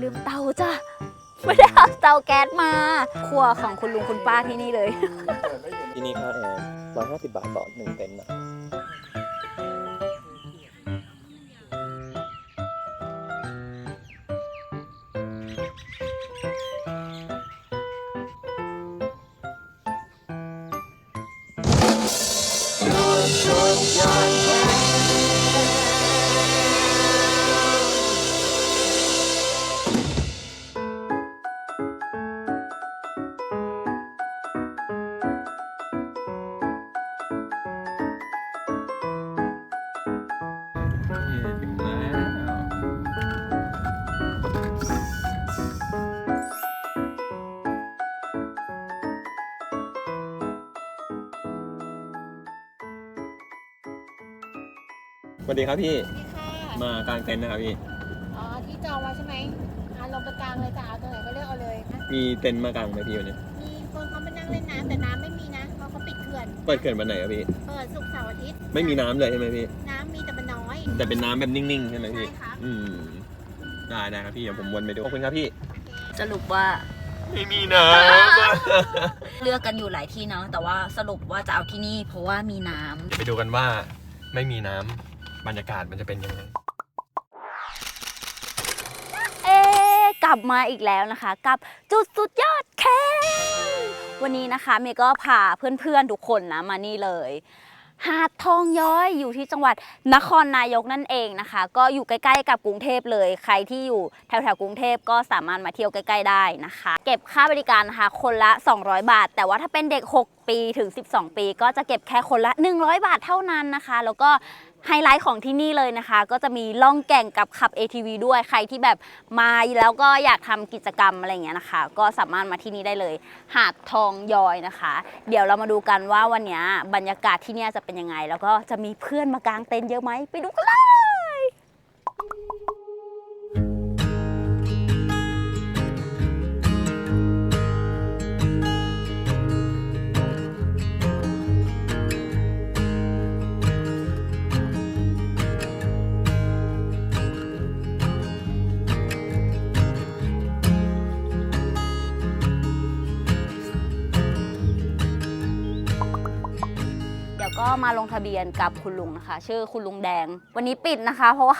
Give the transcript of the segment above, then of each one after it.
ลืมเตาจ้ะไม่ได้เอาเตาแก๊สมา ครัวของคุณลุงคุณป้าที่นี่เลย ที่นี่ค่าแอร์ร้อยห้าสิบบาทต่อหนึ่งเต็นท์นะ วัสดีครับพี่ นี่ค่ะมากางเต็นท์นะครับพี่ อ๋อที่จองไว้ใช่ไหมอ่าลงไปกลางเลยจ้ะเอาตรงไหนก็เลือกเอาเลยนะมีเต็นท์มากางไหมพี่วันนี้ มีคนเขาไปนั่งเล่นน้ำแต่น้ำไม่มีนะเพราะเขาปิดเขื่อนเปิดเขื่อนวันไหนครับพี่ เปิดศุกร์เสาร์อาทิตย์ไม่มีน้ำเลยใช่ไหมพี่ น้ำมีแต่มันน้อย แต่เป็นน้ำแบบนิ่งๆใช่ไหมพี่ ใช่ครับ อืม ได้ได้ครับพี่ เดี๋ยวผมวนไปดู ขอบคุณครับพี่ สรุปว่าไม่มีน้เลือกกันอยู่หลายที่เนาะแต่ว่าสรุปว่าจะเอาที่นี่ เพราะว่ามีน้ำำไปดูกันว่าไม่มีน้ำ บรรยากาศมันจะเป็นยังไง เอ๊ะกลับมาอีกแล้วนะคะ กับจุดสุดยอดแค่วันนี้นะคะเมย์ก็พาเพื่อนๆทุกคนนะมานี่เลย หาดทองย้อยอยู่ที่จังหวัดนครนายกนั่นเองนะคะ ก็อยู่ใกล้ๆกับกรุงเทพเลย ใครที่อยู่แถวๆกรุงเทพก็สามารถมาเที่ยวใกล้ๆได้นะคะ เก็บค่าบริการนะคะคนละ 200 บาท แต่ว่าถ้าเป็นเด็ก 6 ปีถึง 12 ปี ก็จะเก็บแค่คนละ 100 บาทเท่านั้นนะคะ แล้วก็ ไฮไลท์ของที่นี่เลยนะคะ ก็จะมีล่องแก่งกับขับ ATV ด้วยใครที่แบบมาแล้วก็อยากทำกิจกรรมอะไรอย่างเงี้ยนะคะ ก็สามารถมาที่นี่ได้เลย หาดทองยอยนะคะ เดี๋ยวเรามาดูกันว่าวันนี้บรรยากาศที่เนี่ยจะเป็นยังไง แล้วก็จะมีเพื่อนมากางเต็นท์เยอะไหมไปดูกันเลย มาลงทะเบียนกับคุณลุงนะคะ ชื่อคุณลุงแดง วันนี้ปิดนะคะ เพราะว่า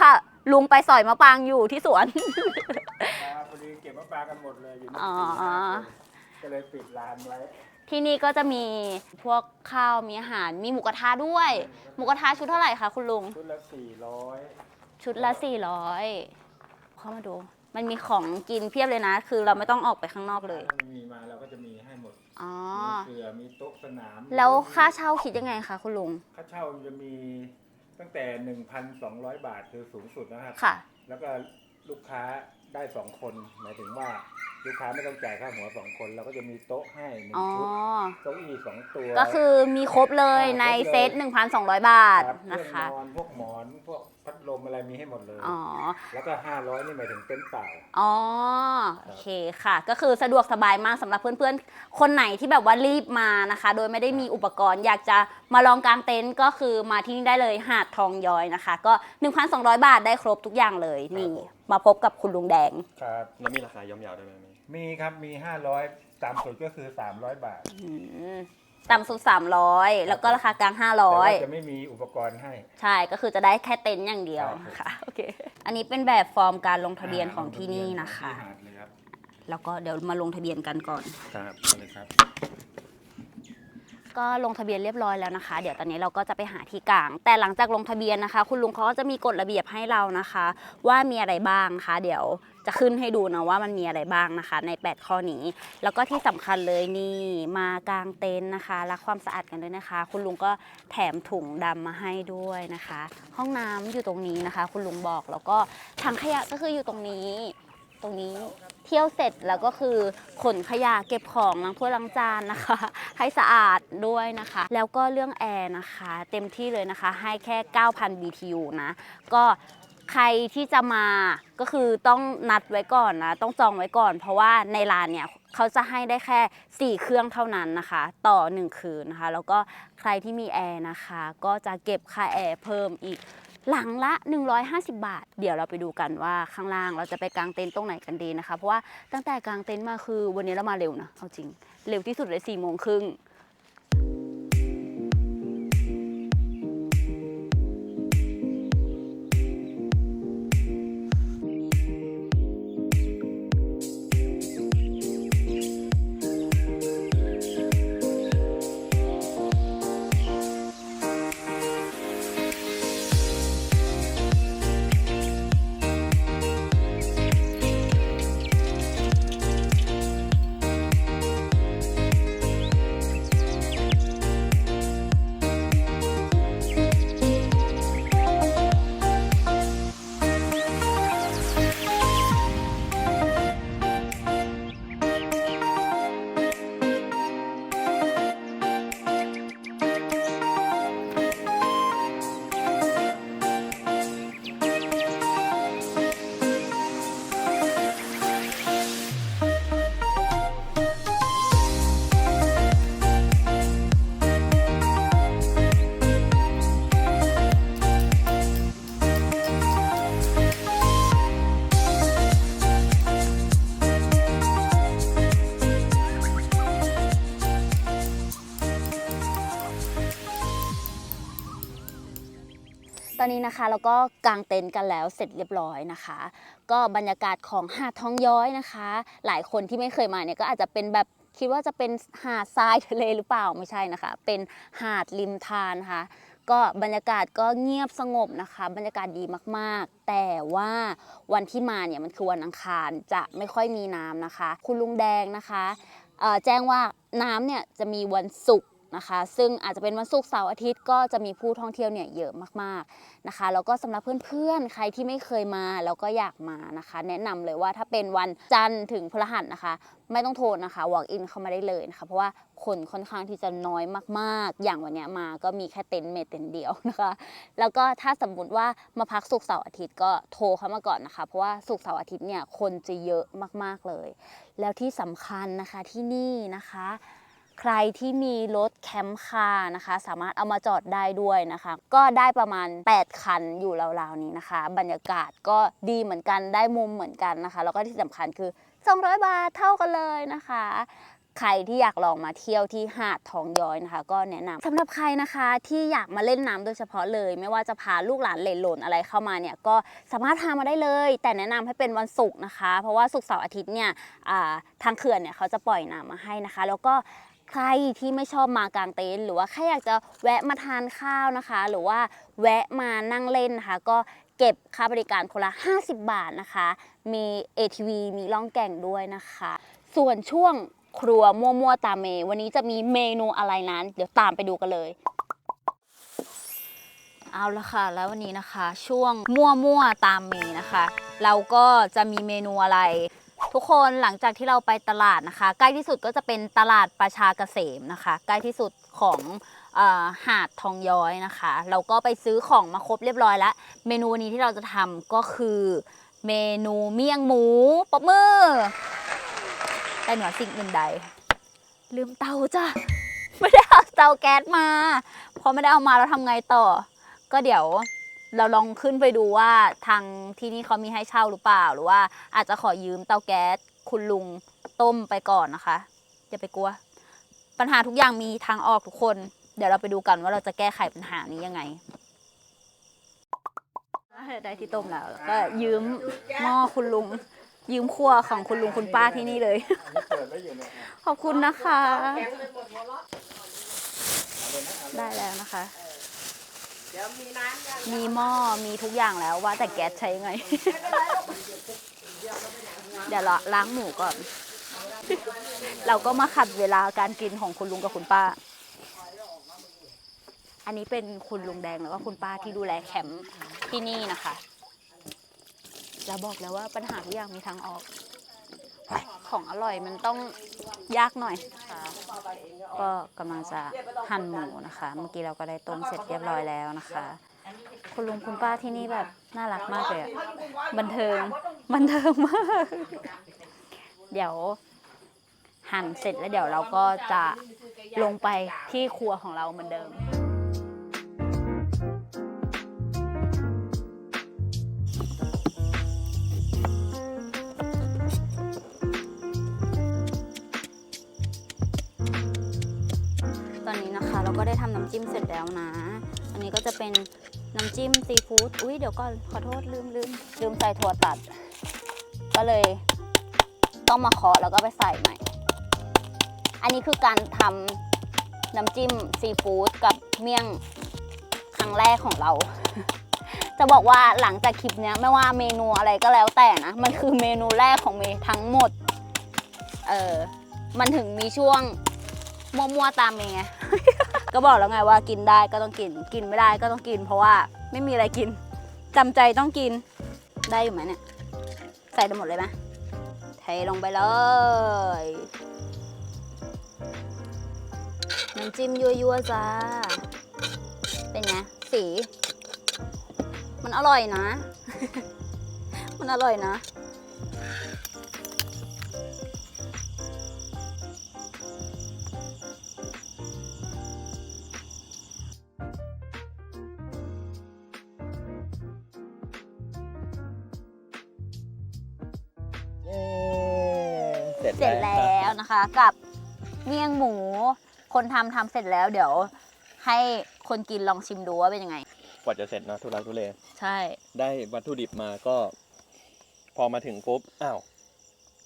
ลุงไปสอยมะปรางอยู่ที่สวน ครับพอดีเก็บมะปรางกันหมดเลยอยู่อ๋อ สี่ห้าคนก็เลยปิดร้านไว้ที่นี่ก็จะมีพวกข้าวมีอาหาร มีหมูกระทะด้วย หมูกระทะชุดเท่าไหร่คะคุณลุง ชุดละสี่ร้อยชุดละ 400 เข้ามาดู มันมีของกินเพียบเลยนะ คือเราไม่ต้องออกไปข้างนอกเลย ถ้ามีมาเราก็จะมีให้หมด อ๋อ มีเสือมีโต๊ะสนามแล้วค่าเช่าคิดยังไงคะคุณลุง ค่าเช่ามันจะมีตั้งแต่ 1,200 บาทคือสูงสุดนะครับ ค่ะ แล้วก็ลูกค้า ได้สองคนหมายถึงว่าลูกค้าไม่ต้องจ่ายค่าหัวสองคนเราก็จะมีโต๊ะให้หนึ่งอ๋อ ชุดเก้าอี้สองตัว ก็คือมีครบเลยอ่าในครบเลยเซต 1,200 บาทรับนะคะเครื่องนอนพวกหมอนพวกพัดลมอะไรมีให้หมดเลย อ๋อ แล้วก็500นี่หมายถึงเต็นท์เปล่า อ๋อ โอเคค่ะ ก็คือสะดวกสบายมากสำหรับเพื่อนๆ คนไหนที่แบบว่ารีบมานะคะ โดยไม่ได้มีอุปกรณ์ อยากจะมาลองกางเต็นท์ก็คือมาที่นี่ได้เลยหาดทองย้อยนะคะ ก็ 1,200 บาทได้ครบทุกอย่างเลยนี่มาพบกับคุณลุงแดง ครับ แล้วมีราคาย่อมเยาวได้ไหมมีมีครับมี 500ต่ำสุดก็คือ 300 บาทอืมต่ำสุด 300 แล้วก็ราคากลาง แต่ว่าจะ500 ไม่มีอุปกรณ์ให้ ใช่ก็คือจะได้แค่เต็นท์อย่างเดียวนะคะโอเคอันนี้เป็นแบบฟอร์มการลงทะเบียนของที่นี่นะคะ ที่หาดเลยครับแล้วก็เดี๋ยวมาลงทะเบียนกันก่อน ครับเอาเลยครับ ก็ลงทะเบียนเรียบร้อยแล้วนะคะ เดี๋ยวตอนนี้เราก็จะไปหาที่กลาง แต่หลังจากลงทะเบียนนะคะ คุณลุงเขาก็จะมีกฎระเบียบให้เรานะคะ ว่ามีอะไรบ้างคะ เดี๋ยวจะขึ้นให้ดูนะว่ามันมีอะไรบ้างนะคะ ใน 8 ข้อนี้ แล้วก็ที่สำคัญเลยนี่มากางเต็นท์นะคะรักความสะอาดกันด้วยนะคะ คุณลุงก็แถมถุงดำมาให้ด้วยนะคะ ห้องน้ำอยู่ตรงนี้นะคะ คุณลุงบอกแล้วก็ถังขยะก็คืออยู่ตรงนี้ ตรงนี้ เที่ยวเสร็จแล้วก็คือขนขยะเก็บของล้างถ้วยล้างจานนะคะ ให้สะอาดด้วยนะคะ แล้วก็เรื่องแอร์นะคะ เต็มที่เลยนะคะ ให้แค่ 9,000 BTU นะ ก็ใครที่จะมาก็คือต้องนัดไว้ก่อนนะ ต้องจองไว้ก่อน เพราะว่าในร้านเนี่ยเขาจะให้ได้แค่ 4 เครื่องเท่านั้นนะคะ ต่อ 1 คืนนะคะ แล้วก็ใครที่มีแอร์นะคะ ก็จะเก็บค่าแอร์เพิ่มอีก หลังละ 150 บาท เดี๋ยวเราไปดูกันว่าข้างล่างเราจะไปกางเต็นท์ตรงไหนกันดีนะคะ เพราะว่าตั้งแต่กางเต็นท์มาคือวันนี้เรามาเร็วนะเอาจริง เร็วที่สุดเลย4ี่โมงครึ่ง ตอนนี้นะคะเราก็กางเต็นท์กันแล้วเสร็จเรียบร้อยนะคะ ก็บรรยากาศของหาดทองย้อยนะคะ หลายคนที่ไม่เคยมาเนี่ยก็อาจจะเป็นแบบคิดว่าจะเป็นหาดทรายทะเลหรือเปล่าไม่ใช่นะคะ เป็นหาดริมทานค่ะก็บรรยากาศก็เงียบสงบนะคะ บรรยากาศดีมากๆ แต่ว่าวันที่มาเนี่ยมันคือวันอังคารจะไม่ค่อยมีน้ำนะคะ คุณลุงแดงนะคะแจ้งว่าน้ำเนี่ยจะมีวันศุกร์ นะคะ ซึ่งอาจจะเป็นวันศุกร์เสาร์อาทิตย์ก็จะมีผู้ท่องเที่ยวเนี่ยเยอะมากๆนะคะแล้วก็สำหรับเพื่อนๆใครที่ไม่เคยมาแล้วก็อยากมานะคะ แนะนำเลยว่าถ้าเป็นวันจันทร์ถึงพฤหัสนะคะ ไม่ต้องโทรนะคะ walk in เข้ามาได้เลยนะคะเพราะว่าคนค่อนข้างที่จะน้อยมากๆ อย่างวันเนี้ยมาก็มีแค่เต็นท์เมทเต็นท์เดียวนะคะ แล้วก็ถ้าสมมติว่ามาพักศุกร์เสาร์อาทิตย์ก็โทรเข้ามาก่อนนะคะ เพราะว่าศุกร์เสาร์อาทิตย์เนี่ยคนจะเยอะมากๆเลย แล้วที่สำคัญนะคะที่นี่นะคะ ใครที่มีรถแคมป์คาร์นะคะ สามารถเอามาจอดได้ด้วยนะคะ ก็ได้ประมาณ 8 คันอยู่ราวๆนี้นะคะ บรรยากาศก็ดีเหมือนกันได้มุมเหมือนกันนะคะ แล้วก็ที่สำคัญคือ 200 บาทเท่ากันเลยนะคะ ใครที่อยากลองมาเที่ยวที่หาดทองย้อยนะคะ ก็แนะนำสำหรับใครนะคะที่อยากมาเล่นน้ำโดยเฉพาะเลย ไม่ว่าจะพาลูกหลานเหลนหลนอะไรเข้ามาเนี่ยก็สามารถพามาได้เลย แต่แนะนำให้เป็นวันศุกร์นะคะ เพราะว่าศุกร์เสาร์อาทิตย์เนี่ยอ่าทางเขื่อนเนี่ยเขาจะปล่อยน้ำมาให้นะคะ แล้วก็ ใครที่ไม่ชอบมากางเต็นท์หรือว่าแค่อยากจะแวะมาทานข้าวนะคะ หรือว่าแวะมานั่งเล่นนะคะ ก็เก็บค่าบริการคนละ 50 บาทนะคะ มี ATV มีล่องแก่งด้วยนะคะ ส่วนช่วงครัวมั่วๆตามเม วันนี้จะมีเมนูอะไรนั้น เดี๋ยวตามไปดูกันเลยเอาละค่ะ แล้ววันนี้นะคะ ช่วงมั่วๆตามเมนะคะ เราก็จะมีเมนูอะไร ทุกคนหลังจากที่เราไปตลาดนะคะ ใกล้ที่สุดก็จะเป็นตลาดประชาเกษมนะคะ ใกล้ที่สุดของหาดทองย้อยนะคะ เราก็ไปซื้อของมาครบเรียบร้อยแล้ว เมนูนี้ที่เราจะทำก็คือเมนูเมี่ยงหมูปอบมือ แต่เหนือสิ่งอื่นใด ลืมเตาจ้ะ ไม่ได้เอาเตาแก๊สมา พอไม่ได้เอามาเราทำไงต่อ ก็เดี๋ยว เราลองขึ้นไปดูว่าทางที่นี่เขามีให้เช่าหรือเปล่า หรือว่าอาจจะขอยืมเตาแก๊สคุณลุงต้มไปก่อนนะคะอย่าไปกลัว ปัญหาทุกอย่างมีทางออกทุกคน เดี๋ยวเราไปดูกันว่าเราจะแก้ไขปัญหานี้ยังไงได้ที่ต้มแล้วแล้วก็ยืมหม้อคุณลุง ยืมครัวของคุณลุงคุณป้าที่นี่เลยอันนี้เปิดไว้อยู่เนี่ยขอบคุณนะคะ ได้แล้วนะคะ มีหม้อมีทุกอย่างแล้วว่าแต่แก๊สใช้ยังไง เดี๋ยวเราล้างหมูก่อน เราก็มาขัดเวลาการกินของคุณลุงกับคุณป้า อันนี้เป็นคุณลุงแดงแล้วก็คุณป้าที่ดูแลแคมป์ที่นี่นะคะ เราบอกแล้วว่าปัญหาทุกอย่างมีทางออก ของอร่อยมันต้องยากหน่อย ก็กำลังจะหั่นหมูนะคะ เมื่อกี้เราก็ได้ต้มเสร็จเรียบร้อยแล้วนะคะ คุณลุงคุณป้าที่นี่แบบน่ารักมากเลยอะบันเทิงบันเทิงมาก เดี๋ยวหั่นเสร็จแล้วเดี๋ยวเราก็จะลงไปที่ครัวของเราเหมือนเดิม ก็ได้ทำน้ำจิ้มเสร็จแล้วนะ อันนี้ก็จะเป็นน้ำจิ้มซีฟู้ดอุ้ยเดี๋ยวก่อนขอโทษลืมลืมลืมใส่ถั่วตัด ก็เลยต้องมาเคาะแล้วก็ไปใส่ใหม่ อันนี้คือการทำน้ำจิ้มซีฟู้ดกับเมี่ยงครั้งแรกของเรา จะบอกว่าหลังจากคลิปนี้ไม่ว่าเมนูอะไรก็แล้วแต่นะ มันคือเมนูแรกของเมทั้งหมด เออมันถึงมีช่วงมั่วๆตามเมย์ไง ก็บอกแล้วไงว่ากินได้ก็ต้องกิน กินไม่ได้ก็ต้องกิน เพราะว่าไม่มีอะไรกินจำใจต้องกินได้อยู่ไหมเนี่ย ใส่ได้หมดเลยไหมเทลงไปเลยน้ำจิ้มยั่วๆจ้า เป็นไงสี มันอร่อยนะ มันอร่อยนะ นะคะ กับเมี่ยงหมู คนทำทำเสร็จแล้ว เดี๋ยวให้คนกินลองชิมดูว่าเป็นยังไง กว่าจะเสร็จเนอะทุลักทุเลใช่ ได้วัตถุดิบมาก็ พอมาถึงปุ๊บอ้าว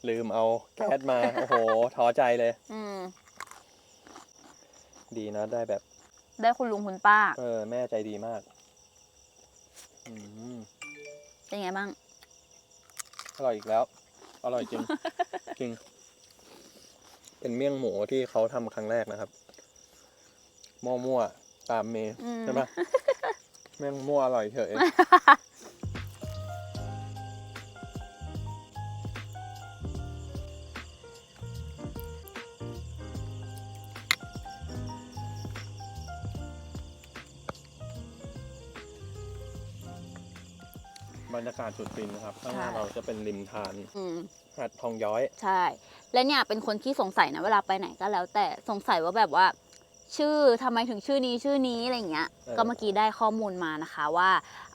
ลืมเอาแก๊สมา โอ้โหท้อใจเลย อืมดีนะได้แบบ ได้คุณลุงคุณป้า เออ แม่ใจดีมาก อืมเป็นไงบ้าง อร่อยอีกแล้ว อร่อยจริง จริง เป็นเมี่ยงหมูที่เขาทำครั้งแรกนะครับมั่วๆตามเมย์อืมใช่ปะเมี่ยงมั่วอร่อยเฉย บรรยากาศสุดฟินนะครับข้างหน้าใช่เราจะเป็นริมทานอืม หาดทองย้อย ใช่ และเนี่ยเป็นคนที่สงสัยนะเวลาไปไหนก็แล้ว แต่สงสัยว่าแบบว่า ชื่อทำไมถึงชื่อนี้ชื่อนี้อะไรเงี้ย เออก็เมื่อกี้ได้ข้อมูลมานะคะว่า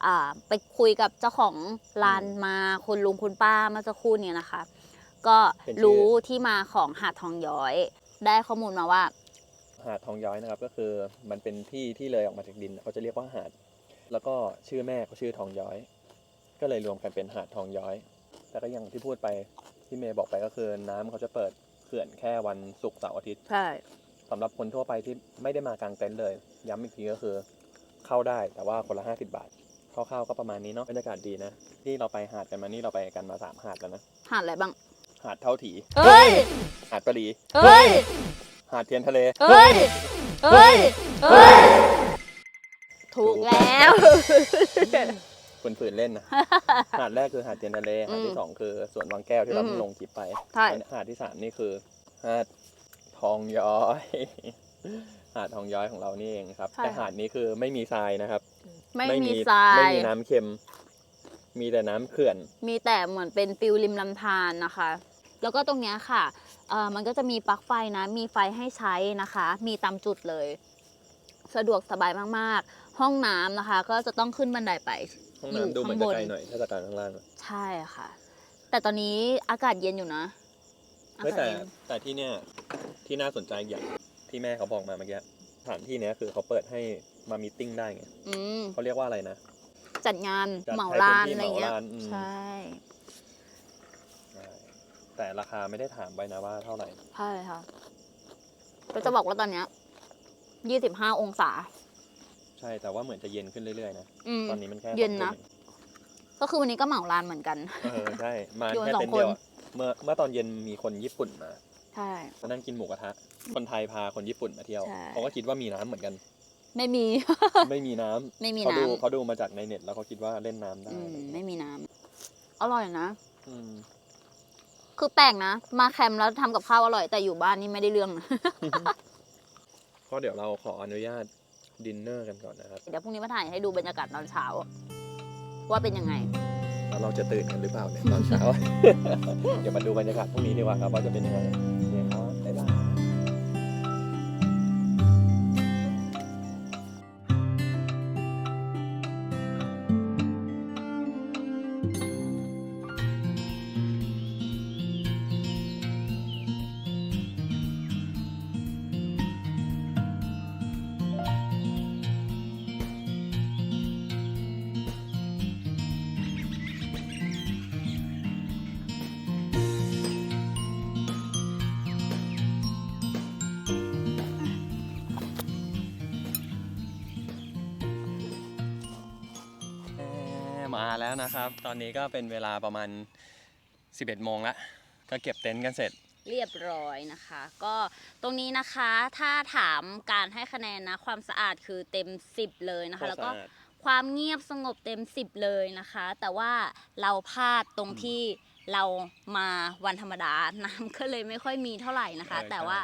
อ่าไปคุยกับเจ้าของร้านมาคุณลุงคุณป้าเมื่อสักครู่เนี่ยนะคะ ก็รู้ที่มาของหาดทองย้อย ได้ข้อมูลมาว่า หาดทองย้อยนะครับ ก็คือมันเป็นที่ที่เลยออกมาจากดินเขาจะเรียกว่าหาด แล้วก็ชื่อแม่เขาชื่อทองย้อย ก็เลยรวมกันเป็นหาดทองย้อย แต่ก็อย่างที่พูดไปที่เมย์บอกไปก็คือน้ำเขาจะเปิดเขื่อนแค่วันศุกร์เสาร์อาทิตย์ใช่ สำหรับคนทั่วไปที่ไม่ได้มากางเต็นท์เลย ย้ำอีกทีก็คือ เข้าได้แต่ว่าคนละ 50 บาทคร่าวๆก็ประมาณนี้เนาะบรรยากาศดีนะ ที่เราไปหาดกันมานี่เราไปกันมาสามหาดแล้วนะ หาดอะไรบ้าง หาดเท่าถีเอ้ย หาดปะรีเอ้ย หาดเทียนทะเล เอ้ย เอ้ย เอ้ย ถูกแล้ว ฝืนๆเล่นนะ หาดแรกคือหาดเทียนทะเล หาดอืที่มสองคือสวนวังแก้วที่เราอืมเพิ่งลงคลิปไปใช่ หาดที่สามนี่คือหาดทองย้อย หาดทองย้อยของเรานี่เองครับ ใช่ แต่หาดนี้คือไม่มีทรายนะครับ ไม่มีทรายไม่มีน้ำเค็ม มีแต่น้ำเขื่อน มีแต่เหมือนเป็นฟิวริมลำธารนะคะ แล้วก็ตรงเนี้ยค่ะเอ่อมันก็จะมีปลั๊กไฟนะ มีไฟให้ใช้นะคะ มีตามจุดเลย สะดวกสบายมากๆ ห้องน้ำนะคะ ก็จะต้องขึ้นบันไดไป ห้องอยู่น้ำดูเหมือนข้างบนจะไกลหน่อยถ้าจากการข้างล่างอะใช่ค่ะ แต่ตอนนี้อากาศเย็นอยู่นะอาเฮ้ยกาศแต่เย็นแต่ที่เนี่ยที่น่าสนใจอย่างที่แม่เขาบอกมาเมื่อกี้สถานที่เนี้ยคือเขาเปิดให้มามีตติ้งได้ไงอืมเขาเรียกว่าอะไรนะ จัดงานจัดเหมาให้ลานพื้นที่อะไรเงี้ยเหมาลานอืม ใช่ ใช่แต่ราคาไม่ได้ถามไปนะว่าเท่าไหร่ ใช่ค่ะ ก็จะบอกว่าตอนเนี้ยยี่สิบห้าองศา ใช่แต่ว่าเหมือนจะเย็นขึ้นเรื่อยๆนะอืม ตอนนี้มันแค่เย็นนะสองทุ่มก็คือวันนี้ก็เหมาลานเหมือนกันเองเออใช่มาอยู่กันแค่สองเต็นท์เดียวคน อะเมื่อเมื่อตอนเย็นมีคนญี่ปุ่นมาใช่ มานั่งกินหมูกระทะคนไทยพาคนญี่ปุ่นมาเที่ยวใช่ เขาก็คิดว่ามีน้ำเหมือนกัน ไม่มี ไม่มีน้ำไม่มีเขาดูน้ำเขาดูมาจากในเน็ตแล้วเขาคิดว่าเล่นน้ำได้อืมไม่มีน้ำอร่อยนะ อืมคือแปลกนะ มาแคมป์แล้วทำกับข้าวอร่อยแต่อยู่บ้านนี่ไม่ได้เรื่องนะ ก็เดี๋ยวเราขออนุญาต ดินเนอร์กันก่อนนะครับเดี๋ยวพรุ่งนี้มาถ่ายให้ดูบรรยากาศตอนเช้า ว่าเป็นยังไง แล้วเราจะตื่นกันหรือเปล่าเนี่ยตอนเช้า เดี๋ยวมาดูบรรยากาศพรุ่งนี้ดีกว่าครับว่าจะเป็นยังไง แล้วนะครับ ตอนนี้ก็เป็นเวลาประมาณ 11โมงแล้วก็เก็บเต็นท์กันเสร็จเรียบร้อยนะคะ ก็ตรงนี้นะคะถ้าถามการให้คะแนนนะ ความสะอาดคือเต็ม 10 เลยนะคะ แล้วก็สะอาดความเงียบสงบเต็ม 10 เลยนะคะ แต่ว่าเราพลาดตรงที่เรามาวันธรรมดาน้ำก็เลยไม่ค่อยมีเท่าไหร่นะคะใช่แต่ว่า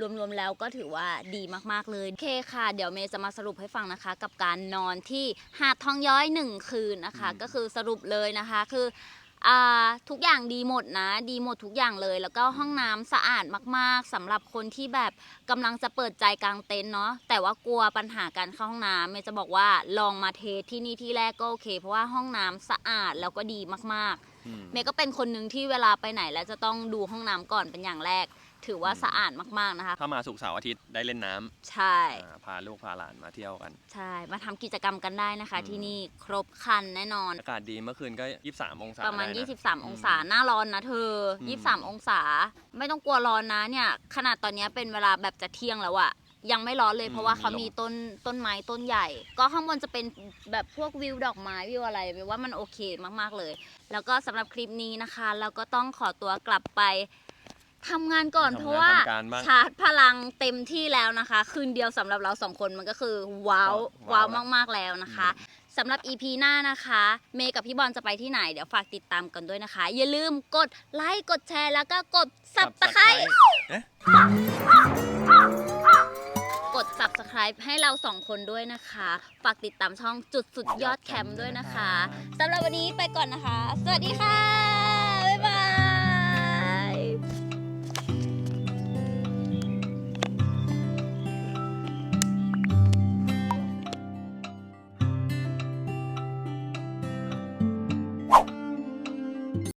รวมๆแล้วก็ถือว่าดีมากๆเลยโอเคค่ะ เดี๋ยวเมย์จะมาสรุปให้ฟังนะคะ กับการนอนที่หาดทองย้อยหนึ่งคืนนะคะ ก็คือสรุปเลยนะคะคืออ่าทุกอย่างดีหมดนะ ดีหมดทุกอย่างเลย แล้วก็ห้องน้ำสะอาดมากๆสำหรับคนที่แบบกำลังจะเปิดใจกลางเต็นท์เนาะแต่ว่ากลัวปัญหาการเข้าห้องน้ำเมย์จะบอกว่าลองมาเทสที่นี่ที่แรกก็โอเค เพราะว่าห้องน้ำสะอาดแล้วก็ดีมากๆอืมเมย์ก็เป็นคนหนึ่งที่เวลาไปไหน แล้วจะต้องดูห้องน้ำก่อนเป็นอย่างแรก ถือว่าสะอาดมากๆนะคะ ถ้ามาสุกร์เสาร์อาทิตย์ได้เล่นน้ำใช่อ่าพาลูกพาหลานมาเที่ยวกัน ใช่ มาทำกิจกรรมกันได้นะคะ อืม ที่นี่ครบครันแน่นอน อากาศดีเมื่อคืนก็ 23 องศาประมาณ ได้น 23 องศา หน้าร้อนนะเธอ อืม 23 องศา ไม่ต้องกลัวร้อนนะเนี่ย ขนาดตอนเนี้ยเป็นเวลาแบบจะเที่ยงแล้วอะยังไม่ร้อนเลยเพราะว่าเขามีต้นต้นไม้ต้นใหญ่ ก็ข้างบนจะเป็นแบบพวกวิวดอกไม้วิวอะไรแปลว่ามันโอเคมากๆเลย แล้วก็สำหรับคลิปนี้นะคะ เราก็ต้องขอตัวกลับไป ทำงานก่อนทำงานเพราะว่าทำการบ้าง ชาร์จพลังเต็มที่แล้วนะคะ คืนเดียวสำหรับเราสองคนมันก็คือว้าวว้าว้าววมากๆแล้วนะคะสำหรับ EP หน้านะคะ เมย์กับพี่บอลจะไปที่ไหน เดี๋ยวฝากติดตามกันด้วยนะคะ อย่าลืมกดไลค์กดแชร์แล้วก็กด subscribe เอ๊ะ กด subscribe ให้เราสองคนด้วยนะคะ ฝากติดตามช่องจุดสุดยอดแคมป์ด้วยนะคะ สำหรับวันนี้ไปก่อนนะคะ สวัสดีค่ะ